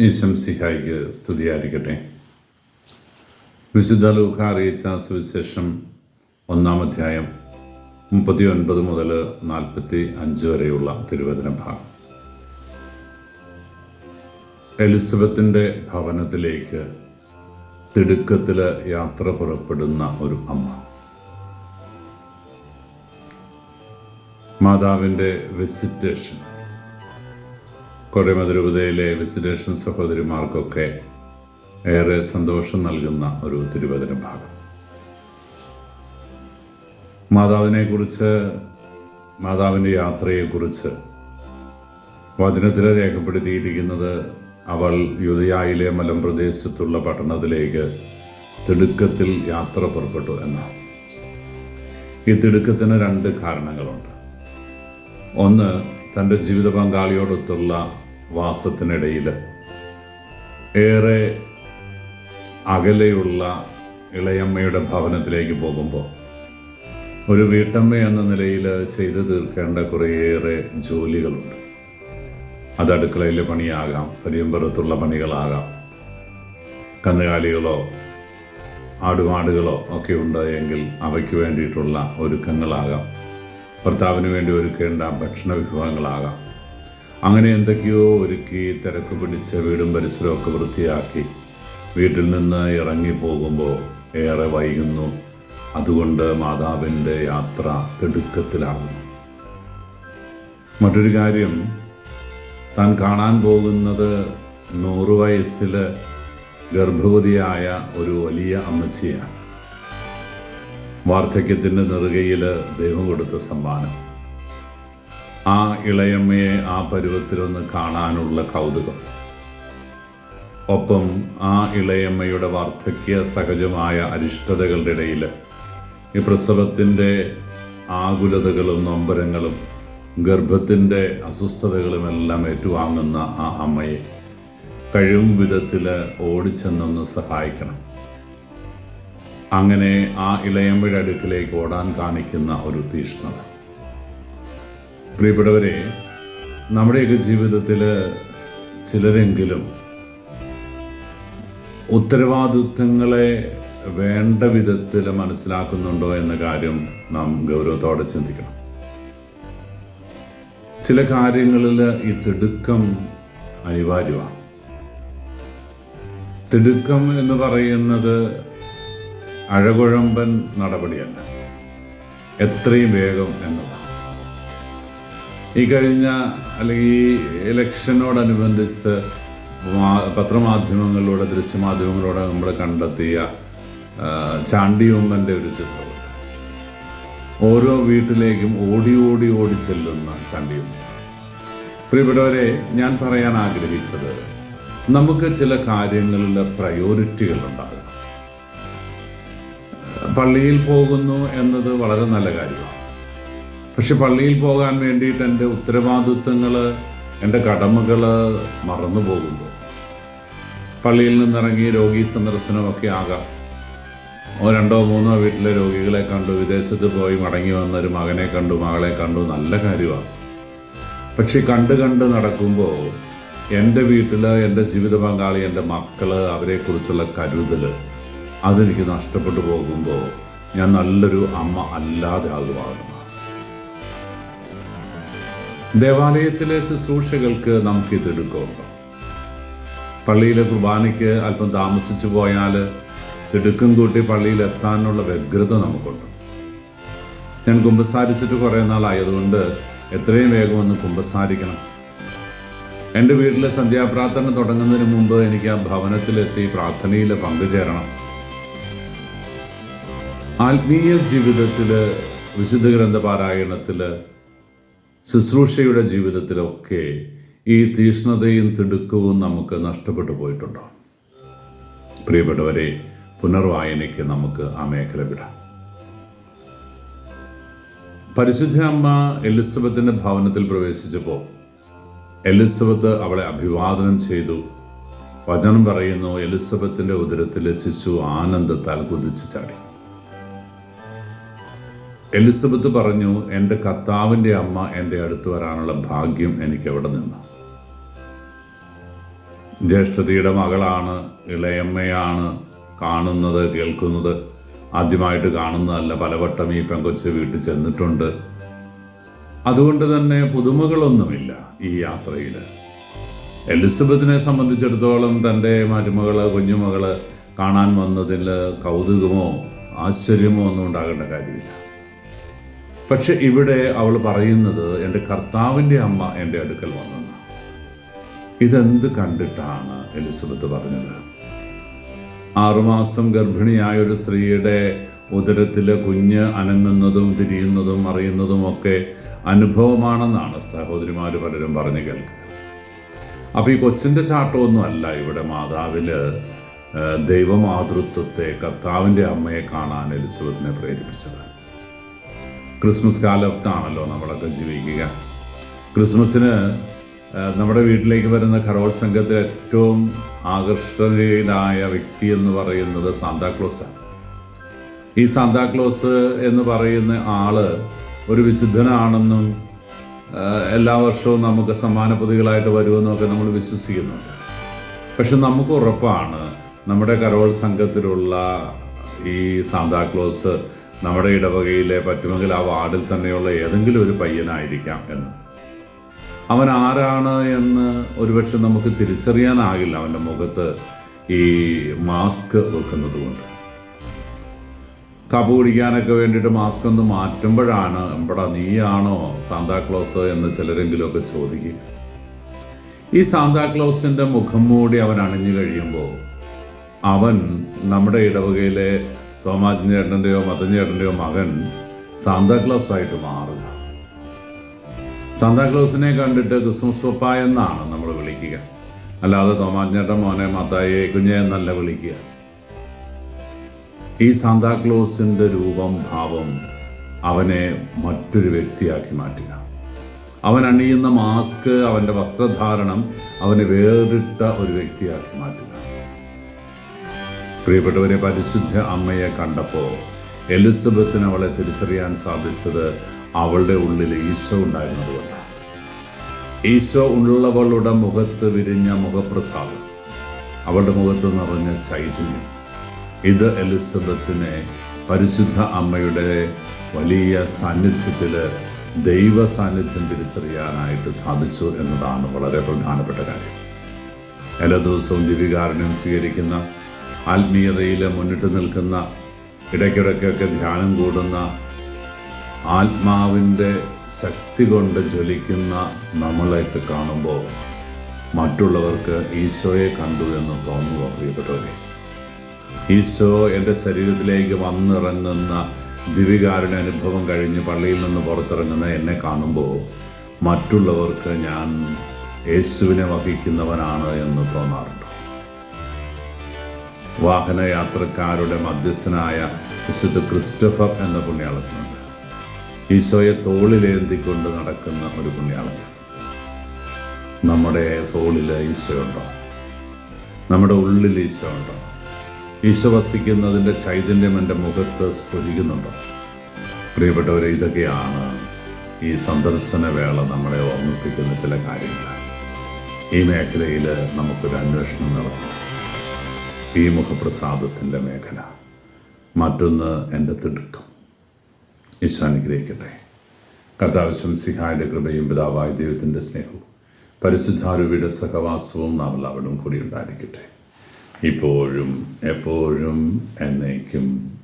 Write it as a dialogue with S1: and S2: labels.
S1: ഈശം സിഹായിക്ക് സ്തുതിയായിരിക്കട്ടെ. വിശുദ്ധ ലൂഹ അറിയിച്ച സുവിശേഷം ഒന്നാം അധ്യായം മുപ്പത്തി ഒൻപത് മുതൽ നാൽപ്പത്തി അഞ്ച് വരെയുള്ള തിരുവചന ഭാഗം. എലിസബത്തിന്റെ ഭവനത്തിലേക്ക് തിടുക്കത്തിൽ യാത്ര പുറപ്പെടുന്ന ഒരു അമ്മ. മാതാവിന്റെ വിസിറ്റേഷൻ. കൊടമതിരൂപതയിലെ വിസിറ്റേഷൻ സഹോദരിമാർക്കൊക്കെ ഏറെ സന്തോഷം നൽകുന്ന ഒരു തിരുവചന ഭാഗം. മാതാവിനെക്കുറിച്ച് മാതാവിന്റെ യാത്രയെക്കുറിച്ച് വചനത്തിൽ രേഖപ്പെടുത്തിയിരിക്കുന്നത് അവൾ യുദ്ധയായിലെ മലമ്പ്രദേശത്തുള്ള പട്ടണത്തിലേക്ക് തിടുക്കത്തിൽ യാത്ര പുറപ്പെട്ടു എന്നാണ്. ഈ തിടുക്കത്തിന് രണ്ട് കാരണങ്ങളുണ്ട്. ഒന്ന് തന്റെ ജീവിത പങ്കാളിയോടൊത്തുള്ള വാസത്തിനിടയിൽ ഏറെ അകലെയുള്ള ഇളയമ്മയുടെ ഭവനത്തിലേക്ക് പോകുമ്പോൾ ഒരു വീട്ടമ്മ എന്ന നിലയിൽ ചെയ്തു തീർക്കേണ്ട കുറേയേറെ ജോലികളുണ്ട്. അത് അടുക്കളയിലെ പണിയാകാം പരിയമ്പുറത്തുള്ള പണികളാകാം. കന്നുകാലികളോ ആടുമാടുകളോ ഒക്കെ ഉണ്ട് എങ്കിൽ അവയ്ക്ക് വേണ്ടിയിട്ടുള്ള ഒരുക്കങ്ങളാകാം. ഭർത്താവിന് വേണ്ടി ഒരുക്കേണ്ട ഭക്ഷണ വിഭവങ്ങളാകാം അങ്ങനെ എന്തൊക്കെയോ ഒരുക്കി തിരക്ക് പിടിച്ച് വീടും പരിസരമൊക്കെ വൃത്തിയാക്കി വീട്ടിൽ നിന്ന് ഇറങ്ങി പോകുമ്പോൾ ഏറെ വൈകുന്നു. അതുകൊണ്ട് മാതാവിന്റെ യാത്ര തിടുക്കത്തിലാകുന്നു മറ്റൊരു കാര്യം താൻ കാണാൻ പോകുന്നത് നൂറ് വയസ്സിൽ ഗർഭവതിയായ ഒരു വലിയ അമ്മച്ചിയാണ്. വാർദ്ധക്യത്തിന്റെ നെറുകയിൽ ദൈവം കൊടുത്ത സമ്മാനം. ആ ഇളയമ്മയെ ആ പരുവത്തിലൊന്ന് കാണാനുള്ള കൗതുകം. ഒപ്പം ആ ഇളയമ്മയുടെ വാർദ്ധക്യ സഹജമായ അരിഷ്ടതകളുടെ ഇടയിൽ ഈ പ്രസവത്തിന്റെ ആകുലതകളും നൊമ്പരങ്ങളും ഗർഭത്തിന്റെ അസ്വസ്ഥതകളുമെല്ലാം ഏറ്റുവാങ്ങുന്ന ആ അമ്മയെ കഴിവും വിധത്തിൽ ഓടിച്ചെന്നൊന്ന് സഹായിക്കണം. അങ്ങനെ ആ ഇളയമ്മയുടെ അടുക്കിലേക്ക് ഓടാൻ കാണിക്കുന്ന ഒരു തീഷ്ണത. പ്രിയപ്പെട്ടവരെ നമ്മുടെയൊക്കെ ജീവിതത്തിൽ ചിലരെങ്കിലും ഉത്തരവാദിത്വങ്ങളെ വേണ്ട വിധത്തിൽ മനസ്സിലാക്കുന്നുണ്ടോ എന്ന കാര്യം നാം ഗൗരവത്തോടെ ചിന്തിക്കണം. ചില കാര്യങ്ങളിൽ ഈ തിടുക്കം അനിവാര്യമാണ്. തിടുക്കം എന്ന് പറയുന്നത് അഴകുഴമ്പൻ നടപടിയല്ല. എത്രയും വേഗം എന്നതാണ്. ഈ കഴിഞ്ഞ അല്ലെങ്കിൽ ഈ ഇലക്ഷനോടനുബന്ധിച്ച് പത്രമാധ്യമങ്ങളിലൂടെ ദൃശ്യമാധ്യമങ്ങളിലൂടെ നമ്മൾ കണ്ടെത്തിയ ചാണ്ടിയമ്മന്റെ ഒരു ചിത്രമുണ്ട്. ഓരോ വീട്ടിലേക്കും ഓടി ഓടി ഓടി ചെല്ലുന്ന ചാണ്ടിയുമ്മ പ്രിയപ്പെട്ടവരെ ഞാൻ പറയാൻ ആഗ്രഹിച്ചത് നമുക്ക് ചില കാര്യങ്ങളിൽ പ്രയോറിറ്റികൾ ഉണ്ടാകും പള്ളിയിൽ പോകുന്നു എന്നത് വളരെ നല്ല കാര്യമാണ്. പക്ഷെ പള്ളിയിൽ പോകാൻ വേണ്ടിയിട്ട് എന്റെ ഉത്തരവാദിത്വങ്ങൾ എന്റെ കടമകൾ മറന്നു പോകുന്നു. പള്ളിയിൽ നിന്നിറങ്ങി രോഗി സന്ദർശനമൊക്കെ ആകാം. രണ്ടോ മൂന്നോ വീട്ടിലെ രോഗികളെ കണ്ടു വിദേശത്ത് പോയി മടങ്ങി വന്ന ഒരു മകനെ കണ്ടു മകളെ കണ്ടു നല്ല കാര്യമാണ്. പക്ഷെ കണ്ട് കണ്ട് നടക്കുമ്പോൾ എന്റെ വീട്ടിൽ എന്റെ ജീവിത പങ്കാളി എന്റെ മക്കൾ അവരെക്കുറിച്ചുള്ള കരുതൽ അതെനിക്ക് നഷ്ടപ്പെട്ടു പോകുമ്പോൾ ഞാൻ നല്ലൊരു അമ്മ അല്ലാതെ ആകുമാകുന്നു ദേവാലയത്തിലെ ശുശ്രൂഷകൾക്ക് നമുക്ക് തിടുക്കമുണ്ടോ പള്ളിയിലെ കുർബാനയ്ക്ക് അല്പം താമസിച്ചു പോയാൽ തിടുക്കം കൂട്ടി പള്ളിയിൽ എത്താനുള്ള വ്യഗ്രത നമുക്കുണ്ട്. ഞാൻ കുമ്പസാരിച്ചിട്ട് കുറേ നാളായതുകൊണ്ട് എത്രയും വേഗം ഒന്ന് കുമ്പസാരിക്കണം. എന്റെ വീട്ടിലെ സന്ധ്യാപ്രാർത്ഥന തുടങ്ങുന്നതിന് മുമ്പ് എനിക്ക് ആ ഭവനത്തിലെത്തി പ്രാർത്ഥനയിൽ പങ്കുചേരണം. ആത്മീയ ജീവിതത്തിൽ വിശുദ്ധ ഗ്രന്ഥപാരായണത്തിൽ ശുശ്രൂഷയുടെ ജീവിതത്തിലൊക്കെ ഈ തീഷ്ണതയും തിടുക്കവും നമുക്ക് നഷ്ടപ്പെട്ടു പോയിട്ടുണ്ടോ? പ്രിയപ്പെട്ടവരെ പുനർവായനയ്ക്ക് നമുക്ക് ആ മേഖല വിടാം. പരിശുദ്ധ അമ്മ എലിസബത്തിന്റെ ഭവനത്തിൽ പ്രവേശിച്ചപ്പോൾ എലിസബത്ത് അവളെ അഭിവാദനം ചെയ്തു. വചനം പറയുന്നു എലിസബത്തിന്റെ ഉദരത്തിലെ ശിശു ആനന്ദത്താൽ കുതിച്ചു ചാടി. എലിസബത്ത് പറഞ്ഞു എന്റെ കർത്താവിന്റെ അമ്മ എന്റെ അടുത്ത് വരാനുള്ള ഭാഗ്യം എനിക്ക് എവിടെ നിന്ന്. ജ്യേഷ്ഠതിയുടെ മകളാണ് ഇളയമ്മയാണ് കാണുന്നത് കേൾക്കുന്നത്. ആദ്യമായിട്ട് കാണുന്നതല്ല പലവട്ടം ഈ പെങ്കൊച്ച് വീട്ടിൽ ചെന്നിട്ടുണ്ട്. അതുകൊണ്ട് തന്നെ പുതുമകളൊന്നുമില്ല ഈ യാത്രയിൽ എലിസബത്തിനെ സംബന്ധിച്ചിടത്തോളം തന്റെ മരുമകൾ കുഞ്ഞുമകൾ കാണാൻ വന്നതിൽ കൗതുകമോ ആശ്ചര്യമോ ഒന്നും ഉണ്ടാകേണ്ട കാര്യമില്ല. പക്ഷെ ഇവിടെ അവൾ പറയുന്നത് എന്റെ കർത്താവിന്റെ അമ്മ എന്റെ അടുക്കൽ വന്നെന്ന്. ഇതെന്ത് കണ്ടിട്ടാണ് എലിസബത്ത് പറഞ്ഞത്? ആറുമാസം ഗർഭിണിയായ ഒരു സ്ത്രീയുടെ ഉദരത്തിലെ കുഞ്ഞ് അനങ്ങുന്നതും തിരിയുന്നതും അറിയുന്നതും ഒക്കെ അനുഭവമാണെന്നാണ് സഹോദരിമാർ പലരും പറഞ്ഞു കേൾക്കുക. അപ്പോൾ ഈ കൊച്ചിന്റെ ചാട്ടമൊന്നും അല്ല ഇവിടെ മാതാവിൽ ദൈവമാതൃത്വത്തെ കർത്താവിന്റെ അമ്മയെ കാണാൻ എലിസബത്തിനെ പ്രേരിപ്പിച്ചത്. ക്രിസ്മസ് കാലത്താണല്ലോ നമ്മളൊക്കെ ജീവിക്കുക. ക്രിസ്മസിന് നമ്മുടെ വീട്ടിലേക്ക് വരുന്ന കരോൾ സംഘത്തിൽ ഏറ്റവും ആകർഷകനായ വ്യക്തി എന്ന് പറയുന്നത് സാന്താക്ലോസാണ് ഈ സാന്താക്ലോസ് എന്ന് പറയുന്ന ആൾ ഒരു വിശുദ്ധനാണെന്നും എല്ലാ വർഷവും നമുക്ക് സമ്മാന പൊതികളായിട്ട് വരുമെന്നൊക്കെ നമ്മൾ വിശ്വസിക്കുന്നുണ്ട്. പക്ഷെ നമുക്ക് ഉറപ്പാണ് നമ്മുടെ കരോൾ സംഘത്തിലുള്ള ഈ സാന്താക്ലോസ് നമ്മുടെ ഇടവകയിലെ പറ്റുമെങ്കിൽ ആ വാർഡിൽ തന്നെയുള്ള ഏതെങ്കിലും ഒരു പയ്യനായിരിക്കാം എന്ന്. അവൻ ആരാണ് എന്ന് ഒരുപക്ഷെ നമുക്ക് തിരിച്ചറിയാനാകില്ല അവന്റെ മുഖത്ത് ഈ മാസ്ക് വെക്കുന്നത് കൊണ്ട് കപ്പ് കുടിക്കാനൊക്കെ വേണ്ടിയിട്ട് മാസ്ക് ഒന്ന് മാറ്റുമ്പോഴാണ് എമ്പടാ നീയാണോ സാന്താക്ലോസ് എന്ന് ചിലരെങ്കിലുമൊക്കെ ചോദിക്കുക. ഈ സാന്താക്ലോസിന്റെ മുഖം മൂടി അവൻ അണിഞ്ഞു കഴിയുമ്പോൾ അവൻ നമ്മുടെ ഇടവകയിലെ തോമാജൻ ചേട്ടന്റെയോ മതൻ ചേട്ടന്റെയോ മകൻ സാന്താക്ലോസ് ആയിട്ട് മാറുക. സാന്താക്ലോസിനെ കണ്ടിട്ട് ക്രിസ്മസ് പപ്പ എന്നാണ് നമ്മൾ വിളിക്കുക. അല്ലാതെ തോമാജേട്ടൻ മോനെ മത്തായെ കുഞ്ഞെ എന്നല്ല വിളിക്കുക. ഈ സാന്താക്ലോസിന്റെ രൂപം ഭാവം അവനെ മറ്റൊരു വ്യക്തിയാക്കി മാറ്റുക. അവൻ അണിയുന്ന മാസ്ക് അവന്റെ വസ്ത്രധാരണം അവനെ വേറിട്ട ഒരു വ്യക്തിയാക്കി മാറ്റുക. പ്രിയപ്പെട്ടവരെ പരിശുദ്ധ അമ്മയെ കണ്ടപ്പോൾ എലിസബത്തിന് അവളെ തിരിച്ചറിയാൻ സാധിച്ചത് അവളുടെ ഉള്ളിൽ ഈശോ ഉണ്ടായിരുന്നതുകൊണ്ട് ഈശോ ഉള്ളവളുടെ മുഖത്ത് വിരിഞ്ഞ മുഖപ്രസാദം അവളുടെ മുഖത്ത് നിറഞ്ഞ ചൈതന്യം. ഇത് എലിസബത്തിനെ പരിശുദ്ധ അമ്മയുടെ വലിയ സാന്നിധ്യത്തിൽ ദൈവ സാന്നിധ്യം തിരിച്ചറിയാനായിട്ട് സാധിച്ചു എന്നതാണ് വളരെ പ്രധാനപ്പെട്ട കാര്യം. എല്ലാ ദിവസവും ദിവികാരുണ്യം സ്വീകരിക്കുന്ന ആത്മീയതയിൽ മുന്നിട്ട് നിൽക്കുന്ന ഇടയ്ക്കിടയ്ക്കൊക്കെ ധ്യാനം കൂടുന്ന ആത്മാവിന്റെ ശക്തി കൊണ്ട് ജ്വലിക്കുന്ന നമ്മളെയൊക്കെ കാണുമ്പോൾ മറ്റുള്ളവർക്ക് ഈശോയെ കണ്ടു എന്ന് തോന്നുക പ്രിയപ്പെട്ടവരെ. ഈശോ എന്റെ ശരീരത്തിലേക്ക് വന്നിറങ്ങുന്ന ദിവികാരുടെ അനുഭവം കഴിഞ്ഞ് പള്ളിയിൽ നിന്ന് പുറത്തിറങ്ങുന്ന എന്നെ കാണുമ്പോൾ മറ്റുള്ളവർക്ക് ഞാൻ യേശുവിനെ വഹിക്കുന്നവനാണ് എന്ന് തോന്നാറുണ്ട്. വാഹനയാത്രക്കാരുടെ മധ്യസ്ഥനായ വിശുദ്ധ ക്രിസ്റ്റഫർ എന്ന പുണ്യാളച്ചനുണ്ട്. ഈശോയെ തോളിലേന്തിക്കൊണ്ട് നടക്കുന്ന ഒരു പുണ്യാളച്ചൻ. നമ്മുടെ തോളിൽ ഈശോയുണ്ടോ? നമ്മുടെ ഉള്ളിൽ ഈശോ ഉണ്ടോ ഈശോ വസിക്കുന്നതിന്റെ ചൈതന്യം എന്റെ മുഖത്ത് സ്ഫുരിക്കുന്നുണ്ടോ? പ്രിയപ്പെട്ടവരെ ഇതൊക്കെയാണ് ഈ സന്ദർശന വേള നമ്മളെ ഓർമ്മിപ്പിക്കുന്ന ചില കാര്യങ്ങൾ ഈ മേഖലയിൽ നമുക്കൊരു അന്വേഷണം നടത്തണം. ഈ മുഖപ്രസാദത്തിന്റെ മേഖല. മറ്റൊന്ന് എന്റെ തിടുക്കം. ഈശോ അനുഗ്രഹിക്കട്ടെ. കർത്താവശ്യം സിഹായുടെ കൃപയും പിതാവായ ദൈവത്തിന്റെ സ്നേഹവും പരിശുദ്ധാരൂപിയുടെ സഹവാസവും നാം എല്ലാവരും കൂടി ഉണ്ടായിരിക്കട്ടെ. ഇപ്പോഴും എപ്പോഴും എന്നേക്കും.